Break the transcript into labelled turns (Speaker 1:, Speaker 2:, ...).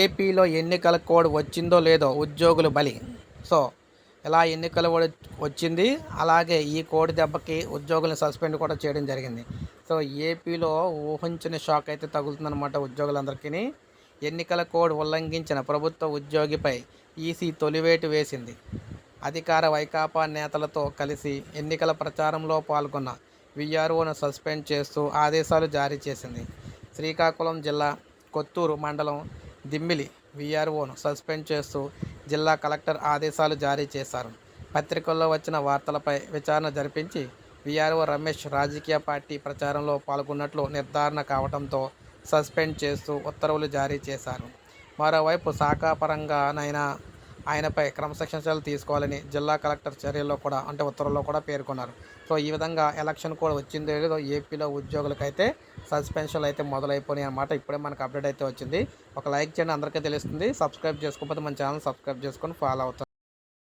Speaker 1: ఏపీలో ఎన్నికల కోడ్ వచ్చిందో లేదో ఉద్యోగులు బలి. సో ఇలా ఎన్నికల వచ్చింది? అలాగే ఈ కోడ్ దెబ్బకి ఉద్యోగులను సస్పెండ్ కూడా చేయడం జరిగింది. సో ఏపీలో ఊహించిన షాక్ అయితే తగులుతుందన్నమాట ఉద్యోగులందరికీ ఎన్నికల కోడ్ ఉల్లంఘించిన ప్రభుత్వ ఉద్యోగిపై ఈసీ తొలివేటు వేసింది. అధికార వైకాపా నేతలతో కలిసి ఎన్నికల ప్రచారంలో పాల్గొన్న విఆర్ఓను సస్పెండ్ చేస్తూ ఆదేశాలు జారీ చేసింది. శ్రీకాకుళం జిల్లా కొత్తూరు మండలం దిమ్మిలి విఆర్ఓను సస్పెండ్ చేస్తూ జిల్లా కలెక్టర్ ఆదేశాలు జారీ చేశారు. పత్రికల్లో వచ్చిన వార్తలపై విచారణ జరిపించి విఆర్ఓ రమేష్ రాజకీయ పార్టీ ప్రచారంలో పాల్గొన్నట్లు నిర్ధారణ కావడంతో సస్పెండ్ చేస్తూ ఉత్తర్వులు జారీ చేశారు. మరోవైపు శాఖాపరంగానైనా ఆయనపై క్రమశిక్షణ చర్యలు తీసుకోవాలని జిల్లా కలెక్టర్ చర్యల్లో కూడా అంటే ఉత్తర్వుల్లో కూడా పేర్కొన్నారు. సో ఈ విధంగా ఎలక్షన్ కూడా వచ్చిందో లేదో ఏపీలో ఉద్యోగులకైతే సస్పెన్షన్లు అయితే మొదలైపోయినాయి అన్నమాట. ఇప్పుడే మనకు అప్డేట్ అయితే వచ్చింది. ఒక లైక్ చేయండి అందరికీ తెలుస్తుంది. సబ్స్క్రైబ్ చేసుకోకపోతే మన ఛానల్ సబ్స్క్రైబ్ చేసుకొని ఫాలో అవుతారు.